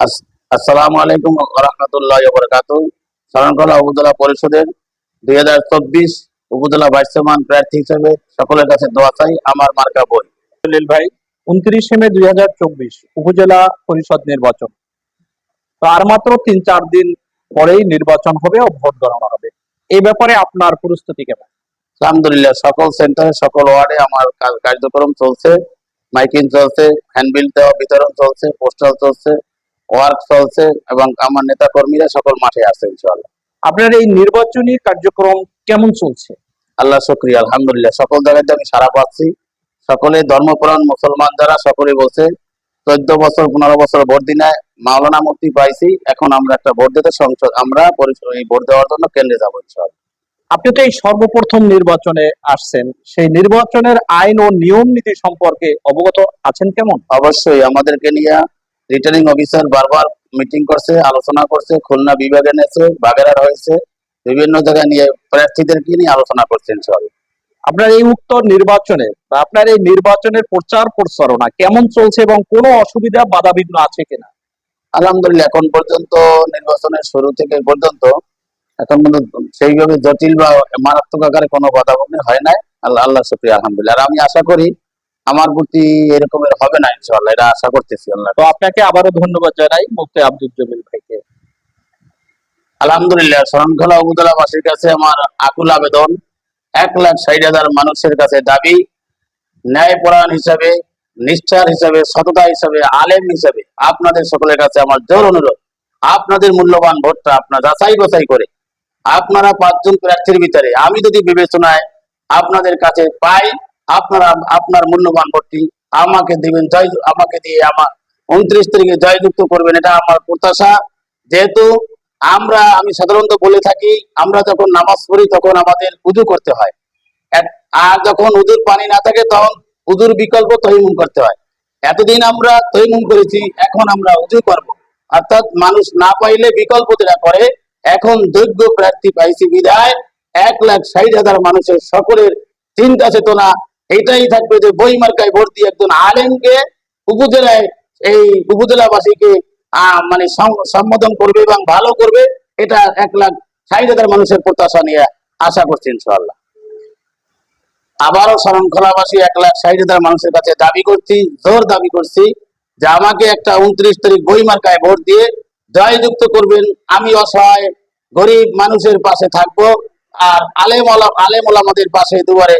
আস- আসসালামু আলাইকুম রহমতুল্লাহ বরকাত শরণকলা উপজেলা পরিষদের দুই হাজার চব্বিশ উপজেলা ভাইস চেয়ারম্যান প্রার্থী হিসেবে সকলের কাছে দোয়া চাই আমার মার্কা বই। ভাই উনত্রিশে মে দুই হাজার চব্বিশ উপজেলা পরিষদ নির্বাচন। তো আর মাত্র তিন চার দিন পরেই নির্বাচন হবে ও ভোট গণনা হবে। এই ব্যাপারে আপনার প্রস্তুতি কেমন? আলহামদুলিল্লাহ সকল সেন্টারে সকল ওয়ার্ডে আমার কার্যক্রম চলছে। মাইকিং চলছে হ্যান্ডবিল দেওয়া বিতরণ চলছে পোস্টাল চলছে। ওয়ার্ক চলছে এবং আমার নেতা কর্মীরা সকল মাঠে আছে ইনশাআল্লাহ। আপনার এই নির্বাচনী কার্যক্রম কেমন চলছে? আল্লাহ শুক্রিয়া আলহামদুলিল্লাহ। সকল জায়গাতে আমি সারা পাচ্ছি। সকলে ধর্মপ্রাণ মুসলমান যারা সকলে বলছে চোদ্দ বছর পনেরো বছর ভোট দিনে মাওলানা মুক্তি পাইছি এখন আমরা একটা ভোট দিতে সংসদ আমরা ভোট দেওয়ার জন্য কেন্দ্রে যাব ইনশাআল্লাহ। আপনি তো এই সর্বপ্রথম নির্বাচনে আসছেন সেই নির্বাচনের আইন ও নিয়ম নীতি সম্পর্কে অবগত আছেন কেমন? অবশ্যই আমাদেরকে নিয়ে রিটার্নিং অফিসার বারবার মিটিং করছে আলোচনা করছে খুলনা বিভাগে নিয়েছে বাগেরহাট হয়েছে বিভিন্ন জায়গায় নিয়ে প্রার্থীদের প্রার্থীদেরকে নিয়ে আলোচনা করছেন ইনশাআল্লাহ আপনার এই উত্তর নির্বাচনে বা আপনার এই নির্বাচনের প্রচার প্রচারণা কেমন চলছে এবং কোনো অসুবিধা বাধা বাধাবিঘ্ন আছে কিনা? আলহামদুলিল্লাহ এখন পর্যন্ত নির্বাচনের শুরু থেকে পর্যন্ত এখন পর্যন্ত সেইভাবে জটিল বা মারাত্মক আকারে কোনো বাধা হয় নাই। আল্লাহ আল্লাহ শুক্রিয়া আলহামদুলিল্লাহ। আর আমি আশা করি আমার প্রতি এরকমের হবে না, ইনশাআল্লাহ, এটা আশা করতেছি আল্লাহ। তো আপনাকে আবারও ধন্যবাদ জানাই, মুফতি আব্দুল জমিল ভাইকে। আলহামদুলিল্লাহ, শরণখোলা উপজেলাবাসীর কাছে আমার আকুল আবেদন, এক লাখ ষাট হাজার মানুষের কাছে দাবি, ন্যায়পরায়ণ হিসাবে, নিষ্ঠার হিসাবে, সততা হিসাবে, আলেম হিসাবে আপনাদের সকলের কাছে আমার জোর অনুরোধ। আপনাদের মূল্যবান ভোটটা আপনার যাচাই বাছাই করে, আপনারা পাঁচজন প্রার্থীর ভিতরে, আমি যদি বিবেচনায় আপনাদের কাছে পাই আপনারা আপনার মূল্যবান ভোটটি আমাকে দিবেন, জয় আমাকে দিয়ে আমার উনত্রিশ তারিখে জয়যুক্ত করবেন, এটা আমার প্রত্যাশা। যেহেতু আমরা, আমি সাধারণত বলে থাকি, আমরা যখন নামাজ পড়ি তখন আমাদের উজু করতে হয়। আর যখন উজুর পানি না থাকে তখন উজুর বিকল্প তৈমুম করতে হয়। এতদিন আমরা তৈমুম করেছি, এখন আমরা উজু করব। অর্থাৎ মানুষ না পাইলে বিকল্প যেটা করে, এখন যোগ্য প্রার্থী পাইছি বিদায়। এক লাখ ষাট হাজার মানুষের সকলের চিন্তা চেতনা এটাই থাকবে যে বই মার্কায় ভোট দিয়ে একজন আলেমকে উপজেলায় এই উপজেলাবাসীকে মানে সম্বোধন করবে এবং ভালো করবে, এটা এক লাখ ষাট হাজার মানুষের প্রত্যাশা নিয়ে আশা করছি ইনশাআল্লাহ। আবারও শরণখোলাবাসী এক লাখ ষাট হাজার মানুষের কাছে দাবি করছি, জোর দাবি করছি যে আমাকে একটা উনত্রিশ তারিখ বই মার্কায় ভোট দিয়ে জয়যুক্ত করবেন। আমি অসহায়, গরিব মানুষের পাশে থাকব আর আলেম আলাম ওলামাদের পাশে দুবারে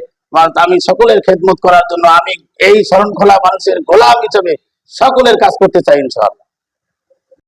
আমি সকলের খেদমত করার জন্য আমি এই শরণখোলা মানুষের গোলাম হিসেবে সকলের কাজ করতে চাই, ইনশাআল্লাহ।